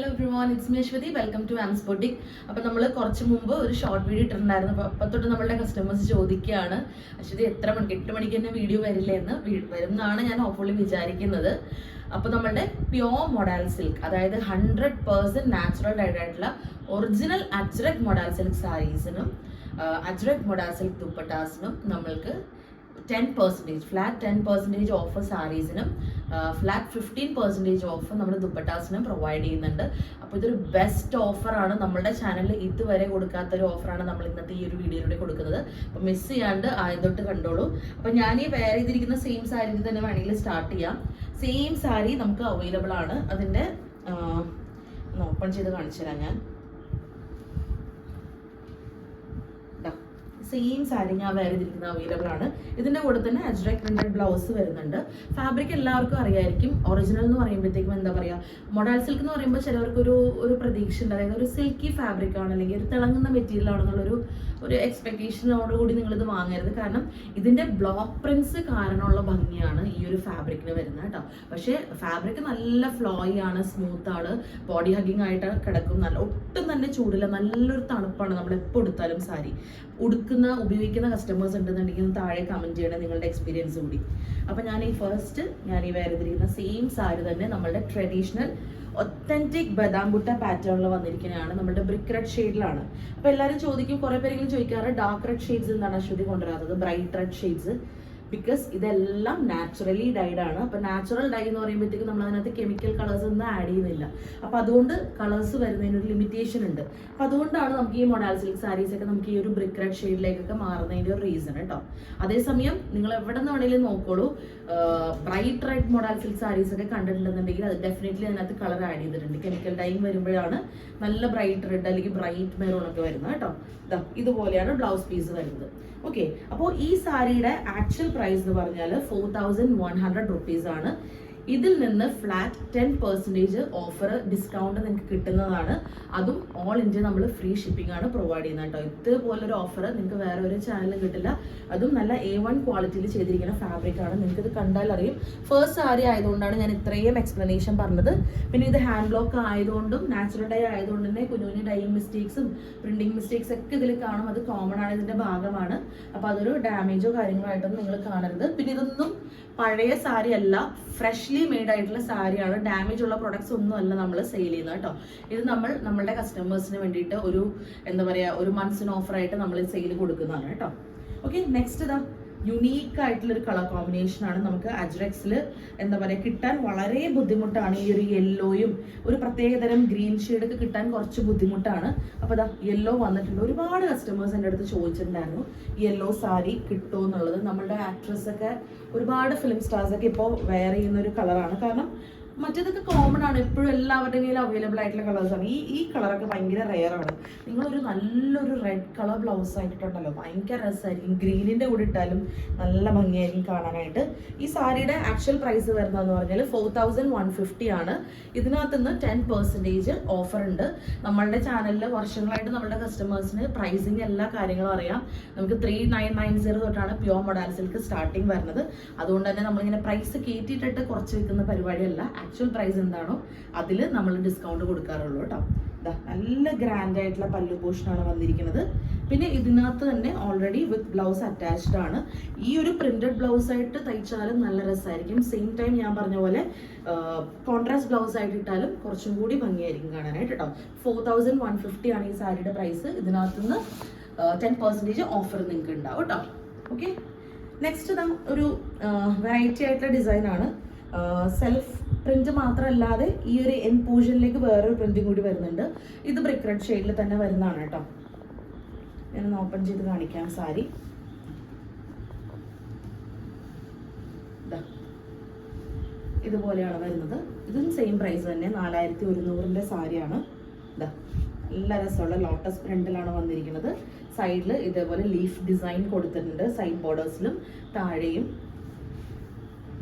Hello everyone it's Meshwathi welcome to arms boutique അപ്പോൾ നമ്മൾ കുറച്ച് മുമ്പ് ഒരു ഷോർട്ട് വീഡിയോ ഇട്ടിട്ടുണ്ടായിരുന്നു. അപ്പോൾ അപ്പം തൊട്ട് നമ്മളുടെ കസ്റ്റമേഴ്സ് ചോദിക്കുകയാണ് അശ്വതി എത്ര മണിക്ക് എട്ട് മണിക്ക് തന്നെ വീഡിയോ വരില്ലേ എന്ന് വരും എന്നാണ് ഞാൻ ഹോപ്പ്ഫുള്ളി വിചാരിക്കുന്നത്. അപ്പോൾ നമ്മളുടെ പ്യോർ മൊഡാൽ സിൽക്ക് അതായത് ഹൺഡ്രഡ് പേഴ്സന്റ് നാച്ചുറൽ ആയിട്ടുള്ള ഒറിജിനൽ അജ്രക് മൊഡാൽ സിൽക്ക് സാരീസിനും അജ്രക് മൊഡാൽ സിൽക്ക് ദുപ്പട്ടാസിനും നമ്മൾക്ക് ten percentage flat ten percentage off സാരീസിനും flat fifteen percentage off നമ്മുടെ ദുപ്പട്ടാസിനും പ്രൊവൈഡ് ചെയ്യുന്നുണ്ട്. അപ്പോൾ ഇതൊരു ബെസ്റ്റ് ഓഫറാണ് നമ്മുടെ ചാനലിൽ ഇതുവരെ കൊടുക്കാത്തൊരു ഓഫറാണ് നമ്മൾ ഇന്നത്തെ ഈ ഒരു വീഡിയോയിലൂടെ കൊടുക്കുന്നത്. അപ്പോൾ മിസ് ചെയ്യാണ്ട് ആയതൊട്ട് തൊട്ട് കണ്ടോളൂ. അപ്പോൾ ഞാൻ ഈ വേറെ ചെയ്തിരിക്കുന്ന സെയിം സാരിയിൽ തന്നെ വേണമെങ്കിൽ സ്റ്റാർട്ട് ചെയ്യാം. സെയിം സാരി നമുക്ക് അവൈലബിൾ ആണ്. അതിന്റെ ഓപ്പൺ ചെയ്ത് കാണിച്ചു തരാം ഞാൻ. സെയിം സാരി ഞാൻ വേറെ ഇതിരിക്കുന്ന അവൈലബിൾ ആണ്. ഇതിന്റെ കൂടെ തന്നെ അജ്രക് പ്രിന്റഡ് ബ്ലൗസ് വരുന്നുണ്ട്. ഫാബ്രിക് എല്ലാവർക്കും അറിയായിരിക്കും. ഒറിജിനൽ എന്ന് പറയുമ്പോഴത്തേക്കും എന്താ പറയാ? മൊഡാൽ സിൽക്ക് എന്ന് പറയുമ്പോൾ ചിലവർക്ക് ഒരു ഒരു പ്രതീക്ഷ ഉണ്ട്. അതായത് ഒരു സിൽക്കി ഫാബ്രിക് ആണ് അല്ലെങ്കിൽ ഒരു തിളങ്ങുന്ന മെറ്റീരിയൽ ആണെന്നുള്ളൊരു ഒരു എക്സ്പെക്ടേഷനോട് കൂടി നിങ്ങൾ ഇത് വാങ്ങരുത്. കാരണം ഇതിന്റെ ബ്ലോക്ക് പ്രിന്റ്സ് കാരണമുള്ള ഭംഗിയാണ് ഈ ഒരു ഫാബ്രിക്കിന് വരുന്നത് കേട്ടോ. പക്ഷേ ഫാബ്രിക് നല്ല ഫ്ലോയി ആണ് സ്മൂത്ത് ആണ്. ബോഡി ഹഗിങ് ആയിട്ട് കിടക്കും. നല്ല ഒട്ടും തന്നെ ചൂടില്ല. നല്ലൊരു തണുപ്പാണ് നമ്മൾ എപ്പോൾ എടുത്താലും സാരി ഉടുക്കുന്ന ഉപയോഗിക്കുന്ന കസ്റ്റമേഴ്സ് ഉണ്ടെന്നുണ്ടെങ്കിൽ താഴെ കമന്റ് ചെയ്യണം നിങ്ങളുടെ എക്സ്പീരിയൻസ് കൂടി. അപ്പോൾ ഞാൻ ഈ ഫസ്റ്റ് ഞാൻ ഈ വേർതിരിക്കുന്ന സെയിം സാരി തന്നെ നമ്മളുടെ ട്രഡീഷണൽ ഒത്തന്റിക് ബദാംബുട്ട പാറ്റേണിൽ വന്നിരിക്കുന്നതാണ് നമ്മുടെ ബ്രിക്ക് റെഡ് ഷെയ്ഡിലാണ് അപ്പോൾ എല്ലാവരും ചോദിക്കും കുറേ പേരെങ്കിലും ചോദിക്കാറ് ഡാർക്ക് റെഡ് ഷെയ്ഡ്സ് എന്താണ് അശ്വതി കൊണ്ടുവരാത്തത്? ബ്രൈറ്റ് റെഡ് ഷെയ്ഡ്സ് ബിക്കോസ് ഇതെല്ലാം നാച്ചുറലി ഡൈഡ് ആണ്. അപ്പൊ നാച്ചുറൽ ഡൈ എന്ന് പറയുമ്പോഴത്തേക്കും നമ്മൾ അതിനകത്ത് കെമിക്കൽ കളേഴ്സ് ഒന്നും ആഡ് ചെയ്യുന്നില്ല. അപ്പൊ അതുകൊണ്ട് കളേഴ്സ് വരുന്നതിന് ഒരു ലിമിറ്റേഷൻ ഉണ്ട്. അപ്പൊ അതുകൊണ്ടാണ് നമുക്ക് ഈ മൊഡാൽ സിൽക്ക് സാരീസ് ഒക്കെ നമുക്ക് ഈ ഒരു ബ്രിക്ക് റെഡ് ഷെയ്ഡിലേക്കൊക്കെ മാറുന്നതിന്റെ ഒരു റീസൺ കേട്ടോ അതേസമയം നിങ്ങൾ എവിടെ നിന്ന് വേണമെങ്കിലും നോക്കോളൂ bright red modal silk sarees ഒക്കെ കണ്ടിട്ടുണ്ടെന്നുണ്ടെങ്കിൽ അത് ഡെഫിനറ്റ്ലി അതിനകത്ത് കളർ ആഡ് ചെയ്തിട്ടുണ്ട്. കെമിക്കൽ ഡൈയും വരുമ്പോഴാണ് നല്ല ബ്രൈറ്റ് റെഡ് അല്ലെങ്കിൽ ബ്രൈറ്റ് മെറൂൺ ഒക്കെ വരുന്നത് കേട്ടോ ഇതുപോലെയാണ് ബ്ലൗസ് പീസ് വരുന്നത്. ഓക്കെ അപ്പോൾ ഈ സാരിയുടെ ആക്ച്വൽ പ്രൈസ് എന്ന് പറഞ്ഞാൽ four thousand one hundred rupees ആണ്. ഇതിൽ നിന്ന് flat ten percentage offer discount നിങ്ങൾക്ക് കിട്ടുന്നതാണ്. അതും ഓൾ ഇന്ത്യ നമ്മൾ ഫ്രീ ഷിപ്പിംഗ് ആണ് പ്രൊവൈഡ് ചെയ്യുന്നത് കേട്ടോ. ഇതുപോലൊരു ഓഫർ നിങ്ങൾക്ക് വേറെ ഒരു ചാനലും കിട്ടില്ല. അതും നല്ല എ വൺ ക്വാളിറ്റിയിൽ ചെയ്തിരിക്കുന്ന ഫാബ്രിക് ആണ്. നിങ്ങൾക്ക് ഇത് കണ്ടാൽ അറിയും. ഫസ്റ്റ് സാരി ആയതുകൊണ്ടാണ് ഞാൻ ഇത്രയും എക്സ്പ്ലനേഷൻ പറഞ്ഞത്. പിന്നെ ഇത് ഹാൻഡ് ബ്ലോക്ക് ആയതുകൊണ്ടും നാച്ചുറൽ ഡൈ ആയതുകൊണ്ട് തന്നെ കുഞ്ഞു കുഞ്ഞു ഡൈയിങ് മിസ്റ്റേക്സും പ്രിന്റിംഗ് മിസ്റ്റേക്സ് ഒക്കെ ഇതിൽ കാണും. അത് കോമൺ ആണ് ഇതിന്റെ ഭാഗമാണ്. അപ്പൊ അതൊരു ഡാമേജോ കാര്യങ്ങളോ ആയിട്ടൊന്നും നിങ്ങൾ കാണരുത്. പിന്നെ ഇതൊന്നും പഴയ സാരി അല്ല. ഫ്രഷ്ലി മെയ്ഡ് ആയിട്ടുള്ള സാരിയാണ്. ഡാമേജ് ഉള്ള പ്രൊഡക്ട്സ് ഒന്നും അല്ല നമ്മൾ സെയിൽ ചെയ്യുന്നത് കേട്ടോ. ഇത് നമ്മൾ നമ്മളുടെ കസ്റ്റമേഴ്സിന് വേണ്ടിയിട്ട് ഒരു എന്താ പറയുക ഒരു മന്ത്സിന് ഓഫറായിട്ട് നമ്മൾ സെയിൽ കൊടുക്കുന്നതാണ് കേട്ടോ. ഓക്കെ നെക്സ്റ്റ് ഇതാ. യുണീക്ക് ആയിട്ടുള്ള ഒരു കളർ കോമ്പിനേഷൻ ആണ് നമുക്ക് അജ്രക്സിൽ എന്താ പറയുക കിട്ടാൻ വളരെ ബുദ്ധിമുട്ടാണ്. ഈ ഒരു യെല്ലോയും ഒരു പ്രത്യേകതരം ഗ്രീൻ ഷെയ്ഡ് ഒക്കെ കിട്ടാൻ കുറച്ച് ബുദ്ധിമുട്ടാണ്. അപ്പോൾ അതാ യെല്ലോ വന്നിട്ടുണ്ട്. ഒരുപാട് കസ്റ്റമേഴ്സ് എന്റെ അടുത്ത് ചോദിച്ചിട്ടുണ്ടായിരുന്നു യെല്ലോ സാരി കിട്ടുമോ എന്നുള്ളത്? നമ്മളുടെ ആക്ട്രസ് ഒക്കെ ഒരുപാട് ഫിലിം സ്റ്റാർസ് ഒക്കെ ഇപ്പോൾ വെയർ ചെയ്യുന്ന ഒരു കളറാണ് കാരണം മറ്റേതൊക്കെ കോമൺ ആണ് എപ്പോഴും എല്ലാവരുടെയും കയ്യിൽ അവൈലബിൾ ആയിട്ടുള്ള കളേഴ്സ് ആണ്. ഈ ഈ കളറൊക്കെ ഭയങ്കര ആണ്. നിങ്ങളൊരു നല്ലൊരു റെഡ് കളർ ബ്ലൗസ് ആയിട്ടുണ്ടല്ലോ ഭയങ്കര രസമായിരിക്കും. ഗ്രീനിന്റെ കൂടെ ഇട്ടാലും നല്ല ഭംഗിയായിരിക്കും കാണാനായിട്ട്. ഈ സാരിയുടെ ആക്ച്വൽ പ്രൈസ് വരുന്നതെന്ന് പറഞ്ഞാൽ ഫോർ തൗസൻഡ് വൺ ഫിഫ്റ്റി ആണ്. ഇതിനകത്ത് നിന്ന് ടെൻ പെർസെന്റേജ് ഓഫർ ഉണ്ട്. നമ്മളുടെ ചാനലിൽ വർഷങ്ങളായിട്ട് നമ്മുടെ കസ്റ്റമേഴ്സിന് പ്രൈസിങ് എല്ലാ കാര്യങ്ങളും അറിയാം. നമുക്ക് ത്രീ നയൻ നയൻ സീറോ തൊട്ടാണ് പ്യോർ മൊഡാൽ സിൽക്ക് സ്റ്റാർട്ടിങ് വരുന്നത്. അതുകൊണ്ട് തന്നെ നമ്മളിങ്ങനെ പ്രൈസ് കയറ്റിയിട്ടിട്ട് കുറച്ച് വെക്കുന്ന പരിപാടിയല്ല ആക്ച്വൽ പ്രൈസ് എന്താണോ അതിൽ നമ്മൾ ഡിസ്കൗണ്ട് കൊടുക്കാറുള്ളൂ കേട്ടോ. ഇതാ നല്ല ഗ്രാൻഡ് ആയിട്ടുള്ള പല്ലു പോഷനാണ് വന്നിരിക്കുന്നത്. പിന്നെ ഇതിനകത്ത് തന്നെ ഓൾറെഡി വിത്ത് ബ്ലൗസ് അറ്റാച്ച്ഡ് ആണ്. ഈ ഒരു പ്രിന്റഡ് ബ്ലൗസ് ആയിട്ട് തയ്ച്ചാലും നല്ല രസമായിരിക്കും. സെയിം ടൈം ഞാൻ പറഞ്ഞ പോലെ കോൺട്രാസ്റ്റ് ബ്ലൗസ് ആയിട്ട് ഇട്ടാലും കുറച്ചും കൂടി ഭംഗിയായിരിക്കും കാണാനായിട്ട് കേട്ടോ ഫോർ തൗസൻഡ് വൺ ഫിഫ്റ്റി ആണ് ഈ സാരിയുടെ പ്രൈസ് ഇതിനകത്തുനിന്ന് ടെൻ പെർസെന്റേജ് ഓഫർ നിങ്ങൾക്ക് ഉണ്ടാവും കേട്ടോ ഓക്കെ നെക്സ്റ്റ് ഒരു വെറൈറ്റി ആയിട്ടുള്ള ഡിസൈനാണ് സെൽഫ് പ്രിന്റ് മാത്രമല്ലാതെ ഈ ഒരു എൻ പോർഷനിലേക്ക് വേറൊരു പ്രിന്റും കൂടി വരുന്നുണ്ട്. ഇത് ബ്രിക്ക് റെഡ് ഷെയ്ഡിൽ തന്നെ വരുന്നതാണ് കേട്ടോ. ഞാനൊന്ന് ഓപ്പൺ ചെയ്ത് കാണിക്കാം സാരി. ഇതുപോലെയാണ് വരുന്നത്. ഇതും സെയിം പ്രൈസ് തന്നെ. നാലായിരത്തി ഒരുന്നൂറിന്റെ സാരിയാണ് നല്ല രസമുള്ള ലോട്ടസ് പ്രിന്റിലാണ് വന്നിരിക്കുന്നത്. സൈഡിൽ ഇതേപോലെ ലീഫ് ഡിസൈൻ കൊടുത്തിട്ടുണ്ട്. സൈഡ് ബോർഡേഴ്സിലും താഴെയും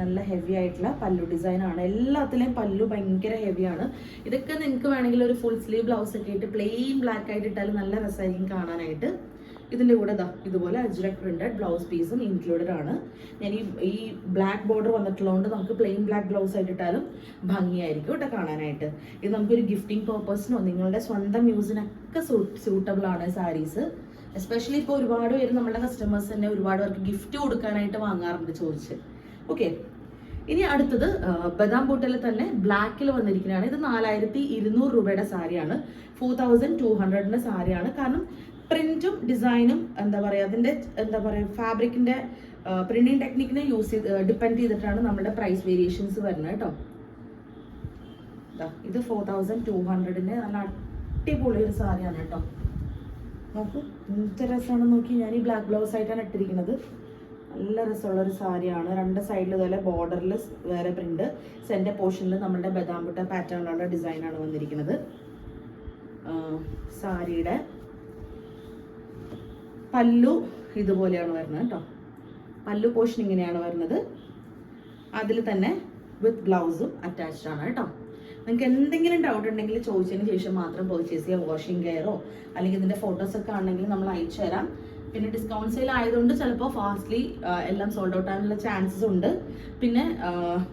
നല്ല ഹെവി ആയിട്ടുള്ള പല്ലു ഡിസൈനാണ് എല്ലാത്തിലെയും പല്ലു ഭയങ്കര ഹെവിയാണ് ഇതൊക്കെ നിങ്ങൾക്ക് വേണമെങ്കിൽ ഒരു ഫുൾ സ്ലീവ് ബ്ലൗസ് ഒക്കെ ഇട്ട് പ്ലെയിൻ ബ്ലാക്ക് ആയിട്ട് ഇട്ടാലും നല്ല രസമായിരിക്കും കാണാനായിട്ട്. ഇതിന്റെ കൂടെ ഇതാ ഇതുപോലെ അജ്രക് പ്രിന്റഡ് ബ്ലൗസ് പീസും ഇൻക്ലൂഡഡ് ആണ്. ഞാൻ ഈ ഈ ബ്ലാക്ക് ബോർഡർ വന്നിട്ടുള്ളതുകൊണ്ട് നമുക്ക് പ്ലെയിൻ ബ്ലാക്ക് ബ്ലൗസ് ആയിട്ട് ഇട്ടാലും ഭംഗിയായിരിക്കും കേട്ടോ കാണാനായിട്ട്. ഇത് നമുക്കൊരു ഗിഫ്റ്റിംഗ് പർപ്പസിനോ നിങ്ങളുടെ സ്വന്തം യൂസിനൊക്കെ സൂട്ടബിൾ ആണ് സാരീസ് എസ്പെഷ്യലി ഇപ്പോൾ ഒരുപാട് പേര് നമ്മുടെ കസ്റ്റമേഴ്സ് തന്നെ ഒരുപാട് പേർക്ക് ഗിഫ്റ്റ് കൊടുക്കാനായിട്ട് വാങ്ങാറുണ്ട് ചോദിച്ച്. ഓക്കെ ഇനി അടുത്തത് ബദാം ബോട്ടിൽ തന്നെ ബ്ലാക്കിൽ വന്നിരിക്കുന്നതാണ്. ഇത് നാലായിരത്തി ഇരുന്നൂറ് രൂപയുടെ സാരിയാണ്. ഫോർ തൗസൻഡ് ടു ഹൺഡ്രഡിന്റെ സാരിയാണ്. കാരണം പ്രിന്റും ഡിസൈനും എന്താ പറയുക അതിന്റെ എന്താ പറയുക ഫാബ്രിക്കിന്റെ പ്രിന്റിങ് ടെക്നിക്കിനെ യൂസ് ചെയ്ത് ഡിപ്പെൻഡ് ചെയ്തിട്ടാണ് നമ്മുടെ പ്രൈസ് വേരിയേഷൻസ് വരുന്നത് കേട്ടോ. ഇത് ഫോർ തൗസൻഡ് ടു ഹൺഡ്രഡിന്റെ നല്ല അടിപൊളി ഒരു സാരിയാണ് കേട്ടോ. നോക്കൂ എന്ത് രസമാണ് നോക്കി ഞാൻ ഈ ബ്ലാക്ക് ബ്ലൗസ് ആയിട്ടാണ് ഇട്ടിരിക്കുന്നത്. നല്ല രസമുള്ള ഒരു സാരിയാണ്. രണ്ട് സൈഡിൽ ഇതുപോലെ ബോർഡറിൽ വേറെ പ്രിന്റ് സെന്റർ പോർഷനിൽ നമ്മുടെ ബദാം പുട്ട പാറ്റേണിലുള്ള ഡിസൈനാണ് വന്നിരിക്കുന്നത്. സാരിയുടെ പല്ലു ഇതുപോലെയാണ് വരുന്നത് കേട്ടോ. പല്ലു പോർഷൻ ഇങ്ങനെയാണ് വരുന്നത്. അതിൽ തന്നെ വിത്ത് ബ്ലൗസും അറ്റാച്ച്ഡ് ആണ് കേട്ടോ. നിങ്ങൾക്ക് എന്തെങ്കിലും ഡൗട്ട് ഉണ്ടെങ്കിൽ ചോദിച്ചതിന് ശേഷം മാത്രം പർച്ചേസ് ചെയ്യുക വാഷിംഗ് കെയറോ അല്ലെങ്കിൽ ഇതിന്റെ ഫോട്ടോസ് ഒക്കെ ആണെങ്കിൽ നമ്മൾ അയച്ചു തരാം. പിന്നെ ഡിസ്കൗണ്ട് സെയിൽ ആയതുകൊണ്ട് ചിലപ്പോൾ ഫാസ്റ്റ്ലി എല്ലാം സോൾഡ് ഔട്ട് ആകാനുള്ള ചാൻസസ് ഉണ്ട്. പിന്നെ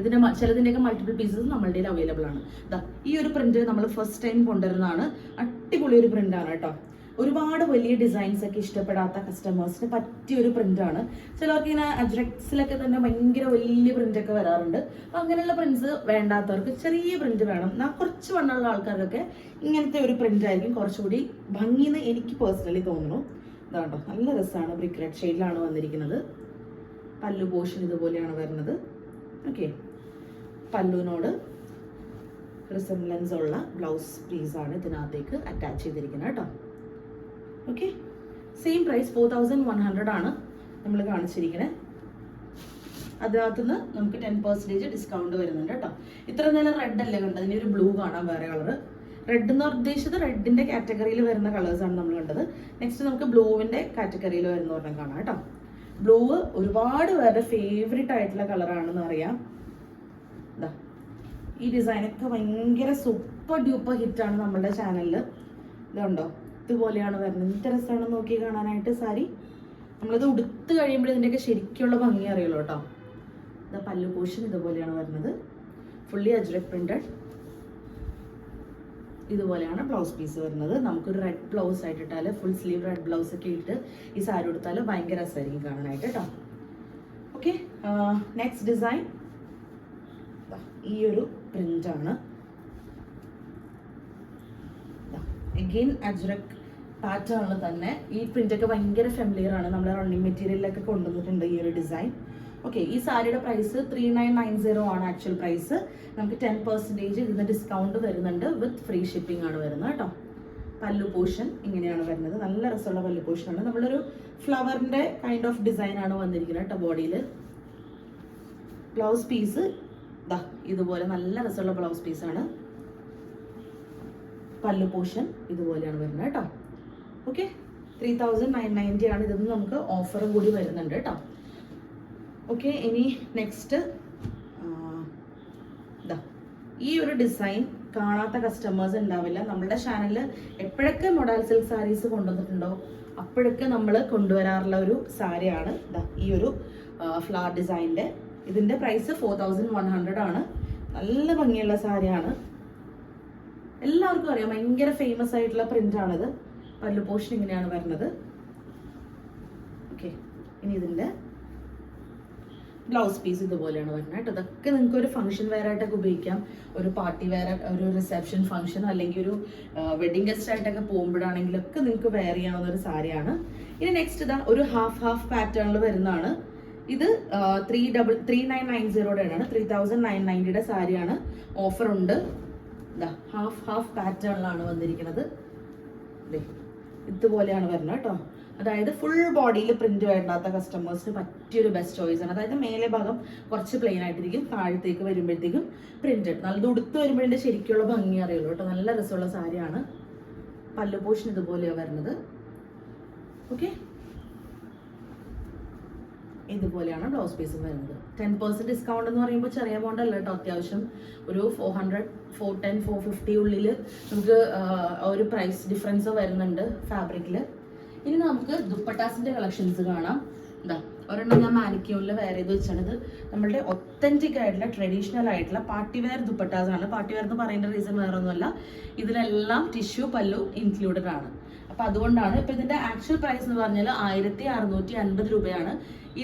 ഇതിന്റെ ചിലതിന്റെയൊക്കെ മൾട്ടിപ്പിൾ പീസസ് നമ്മളുടെ അവൈലബിൾ ആണ്. ഈ ഒരു പ്രിന്റ് നമ്മൾ ഫസ്റ്റ് ടൈം കൊണ്ടുവരുന്നതാണ്. അടിപൊളി ഒരു പ്രിന്റ് ആണ് കേട്ടോ. ഒരുപാട് വലിയ ഡിസൈൻസ് ഒക്കെ ഇഷ്ടപ്പെടാത്ത കസ്റ്റമേഴ്സിന് പറ്റിയ ഒരു പ്രിന്റ് ആണ്. ചിലർക്ക് ഇങ്ങനെ അജ്രക്സിലൊക്കെ തന്നെ ഭയങ്കര വലിയ പ്രിന്റ് ഒക്കെ വരാറുണ്ട്. അപ്പൊ അങ്ങനെയുള്ള പ്രിന്റ്സ് വേണ്ടാത്തവർക്ക് ചെറിയ പ്രിന്റ് വേണം. ആ കുറച്ച് വണ്ണമുള്ള ആൾക്കാർക്കൊക്കെ ഇങ്ങനത്തെ ഒരു പ്രിന്റ് ആയിരിക്കും കുറച്ചുകൂടി ഭംഗിന്ന് എനിക്ക് പേഴ്സണലി തോന്നുന്നു. ഇതാണ്ടോ നല്ല രസമാണ് ബ്രിക്ക് റെഡ് ഷെയ്ഡിലാണ് വന്നിരിക്കുന്നത്. പല്ലു പോഷൻ ഇതുപോലെയാണ് വരുന്നത്. ഓക്കെ പല്ലുവിനോട് റിസംബ്ലൻസ് ഉള്ള ബ്ലൗസ് പീസാണ് ഇതിനകത്തേക്ക് അറ്റാച്ച് ചെയ്തിരിക്കുന്നത് കേട്ടോ. Okay same price four thousand one hundred ആണ് നമ്മൾ കാണിച്ചിരിക്കുന്നത് അതിനകത്തുനിന്ന് നമുക്ക് ടെൻ പെർസെന്റേജ് ഡിസ്കൗണ്ട് വരുന്നുണ്ട് കേട്ടോ. ഇത്ര നേരം റെഡ് അല്ലേ കണ്ടത്? ഇനി ഒരു ബ്ലൂ കാണാം വേറെ കളർ റെഡ് എന്ന് ഉദ്ദേശിച്ചത് റെഡിന്റെ കാറ്റഗറിയിൽ വരുന്ന കളേഴ്സ് ആണ് നമ്മൾ കണ്ടത്. നെക്സ്റ്റ് നമുക്ക് ബ്ലൂവിന്റെ കാറ്റഗറിയിൽ വരുന്ന ഒരെണ്ണം കാണാം കേട്ടോ. ബ്ലൂ ഒരുപാട് പേരുടെ ഫേവറേറ്റ് ആയിട്ടുള്ള കളറാണെന്ന് അറിയാം. ദാ ഈ ഡിസൈനൊക്കെ ഭയങ്കര സൂപ്പർ ഡ്യൂപ്പർ ഹിറ്റാണ് നമ്മുടെ ചാനലിൽ ഇതുണ്ടോ? ഇതുപോലെയാണ് വരുന്നത്. എന്ത് രസമാണ് നോക്കി കാണാനായിട്ട് സാരി. നമ്മളിത് ഉടുത്ത് കഴിയുമ്പോൾ ഇതിന്റെയൊക്കെ ശരിക്കുള്ള ഭംഗി അറിയുള്ളൂ കേട്ടോ. ഇതാ പല്ലു പോഷൻ ഇതുപോലെയാണ് വരുന്നത്. ഫുള്ളി അജ്രക് പ്രിന്റഡ് ഇതുപോലെയാണ് ബ്ലൗസ് പീസ് വരുന്നത്. നമുക്കൊരു റെഡ് ബ്ലൗസ് ആയിട്ട് ഇട്ടാൽ ഫുൾ സ്ലീവ് റെഡ് ബ്ലൗസ് ഒക്കെ ഇട്ട് ഈ സാരി ഉടുത്താൽ ഭയങ്കര രസമായിരിക്കും കാണാനായിട്ട് കേട്ടോ ഓക്കെ നെക്സ്റ്റ് ഡിസൈൻ ഈ ഒരു പ്രിന്റ് ആണ്. അഗെയിൻ അജ്രക് പാറ്റേണിൽ തന്നെ ഈ പ്രിന്റ് ഒക്കെ ഭയങ്കര ഫെമിലിയർ ആണ്. നമ്മുടെ റണ്ണിങ് മെറ്റീരിയലിലൊക്കെ കൊണ്ടുവന്നിട്ടുണ്ട് ഈ ഒരു ഡിസൈൻ ഓക്കെ ഈ സാരിയുടെ price three nine nine zero ആണ് ആക്ച്വൽ പ്രൈസ് നമുക്ക് ടെൻ പെർസെന്റേജ് ഇതിന് ഡിസ്കൗണ്ട് വരുന്നുണ്ട് വിത്ത് ഫ്രീ ഷിപ്പിംഗ് ആണ് വരുന്നത് കേട്ടോ. പല്ലു പോർഷൻ ഇങ്ങനെയാണ് വരുന്നത്. നല്ല രസമുള്ള പല്ലു പോർഷൻ ആണ് നമ്മളൊരു ഫ്ലവറിന്റെ കൈൻഡ് ഓഫ് ഡിസൈൻ ആണ് വന്നിരിക്കുന്നത് കേട്ടോ ബോഡിയിൽ ബ്ലൗസ് പീസ് ദാ ഇതുപോലെ നല്ല രസമുള്ള ബ്ലൗസ് പീസാണ് പല്ലു പോർഷൻ ഇതുപോലെയാണ് വരുന്നത് കേട്ടോ. Okay three thousand nine ninety ആണ് ഇതൊന്നും നമുക്ക് ഓഫറും കൂടി വരുന്നുണ്ട് കേട്ടോ. ഓക്കെ ഇനി നെക്സ്റ്റ് ഈ ഒരു ഡിസൈൻ കാണാത്ത കസ്റ്റമേഴ്സ് ഉണ്ടാവില്ല. നമ്മുടെ ചാനലിൽ എപ്പോഴൊക്കെ മൊഡാൽ സിൽക്ക് സാരീസ് കൊണ്ടുവന്നിട്ടുണ്ടോ അപ്പോഴൊക്കെ നമ്മൾ കൊണ്ടുവരാറുള്ള ഒരു സാരിയാണ് ഈ ഒരു ഫ്ലവർ ഡിസൈനിന്റെ ഇതിന്റെ price four thousand one hundred ആണ്. നല്ല ഭംഗിയുള്ള സാരിയാണ്. എല്ലാവർക്കും അറിയാം ഭയങ്കര ഫേമസ് ആയിട്ടുള്ള പ്രിന്റ് ആണിത്. പല്ലു പോഷൻ ഇങ്ങനെയാണ് വരുന്നത്. ഓക്കെ ഇനി ഇതിന്റെ ബ്ലൗസ് പീസ് ഇതുപോലെയാണ് വരുന്നത് കേട്ടോ. ഇതൊക്കെ നിങ്ങൾക്ക് ഒരു ഫംഗ്ഷൻ വെയർ ആയിട്ടൊക്കെ ഉപയോഗിക്കാം. ഒരു പാർട്ടി വെയർ ഒരു റിസപ്ഷൻ ഫംഗ്ഷൻ അല്ലെങ്കിൽ ഒരു വെഡിങ് ഗസ്റ്റ് ആയിട്ടൊക്കെ പോകുമ്പോഴാണെങ്കിലൊക്കെ നിങ്ങൾക്ക് വെയർ ചെയ്യാവുന്ന ഒരു സാരിയാണ്. ഇനി നെക്സ്റ്റ് ഇതാ ഒരു ഹാഫ് ഹാഫ് പാറ്റേണിൽ വരുന്നതാണ്. ഇത് three double three nine nine സീറോയുടെ ആണ് ത്രീ തൗസൻഡ് നയൻ നയന്റിയുടെ സാരിയാണ്. ഓഫർ ഉണ്ട്. ഇതാ ഹാഫ് ഹാഫ് പാറ്റേണിലാണ് വന്നിരിക്കുന്നത്. ഇതുപോലെയാണ് വരുന്നത് കേട്ടോ. അതായത് ഫുൾ ബോഡിയിൽ പ്രിന്റ് വേണ്ടാത്ത കസ്റ്റമേഴ്സിന് പറ്റിയൊരു ബെസ്റ്റ് ചോയ്സ് ആണ്. അതായത് മേലെ ഭാഗം കുറച്ച് പ്ലെയിൻ ആയിട്ടിരിക്കും താഴത്തേക്ക് വരുമ്പോഴത്തേക്കും പ്രിന്റഡ് നല്ല ഉടുത്ത് വരുമ്പോഴേ ശരിക്കുള്ള ഭംഗി അറിയുള്ളൂ കേട്ടോ. നല്ല രസമുള്ള സാരിയാണ്. പല്ലു പോഷൻ ഇതുപോലെയാണ് വരുന്നത്. ഓക്കെ ഇതുപോലെയാണ് ബ്ലൗസ് പീസും വരുന്നത്. ടെൻ പെർസെന്റ് ഡിസ്കൗണ്ട് എന്ന് പറയുമ്പോൾ ചെറിയ എമൗണ്ട് അല്ല കേട്ടോ. അത്യാവശ്യം ഒരു four hundred four ten four fifty ഉള്ളിൽ നമുക്ക് ഒരു പ്രൈസ് ഡിഫറൻസ് വരുന്നുണ്ട് ഫാബ്രിക്കിൽ ഇനി നമുക്ക് ദുപ്പട്ടാസിന്റെ കളക്ഷൻസ് കാണാം. എന്താ ഒരെണ്ണം ഞാൻ മാനിക്യൂണിൽ വെയർ ചെയ്ത് വെച്ചാണിത് നമ്മുടെ ഒത്തന്റിക് ആയിട്ടുള്ള ട്രഡീഷണൽ ആയിട്ടുള്ള പാർട്ടി വെയർ ദുപ്പട്ടാസ് ആണ് പാർട്ടി വെയർ എന്ന് പറയുന്ന റീസൺ വേറെ ഒന്നുമല്ല ഇതിലെല്ലാം ടിഷ്യൂ പല്ലു ഇൻക്ലൂഡഡ് ആണ്. അപ്പൊ അതുകൊണ്ടാണ് ഇപ്പൊ ഇതിന്റെ ആക്ച്വൽ പ്രൈസ് എന്ന് പറഞ്ഞാൽ ആയിരത്തി അറുന്നൂറ്റി അൻപത് രൂപയാണ്.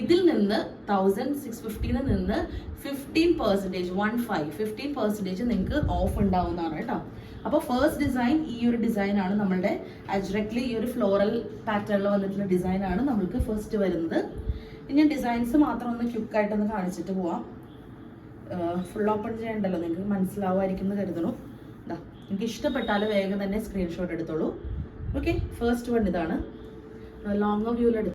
ഇതിൽ നിന്ന് തൗസൻഡ് സിക്സ് ഫിഫ്റ്റീനിൽ നിന്ന് fifteen percentage one five fifteen percentage നിങ്ങൾക്ക് ഓഫ് ഉണ്ടാവുന്നതാണ് കേട്ടോ. അപ്പോൾ ഫസ്റ്റ് ഡിസൈൻ ഈ ഒരു ഡിസൈൻ ആണ് നമ്മളുടെ അജ്രക്ലി ഈ ഒരു ഫ്ലോറൽ പാറ്റേണിൽ വന്നിട്ടുള്ള ഡിസൈൻ ആണ് നമ്മൾക്ക് ഫസ്റ്റ് വരുന്നത്. ഇനി ഡിസൈൻസ് മാത്രം ഒന്ന് ക്യുക്കായിട്ടൊന്ന് കാണിച്ചിട്ട് പോവാം. ഫുൾ ഓപ്പൺ ചെയ്യണ്ടല്ലോ നിങ്ങൾക്ക്? മനസ്സിലാവുമായിരിക്കും എന്ന് കരുതണു. ഇതാ നിങ്ങൾക്ക് ഇഷ്ടപ്പെട്ടാൽ വേഗം തന്നെ സ്ക്രീൻഷോട്ട് എടുത്തോളൂ. ഓക്കെ ഫസ്റ്റ് വൺ ഇതാണ്. ലോങ് വ്യൂവിൽ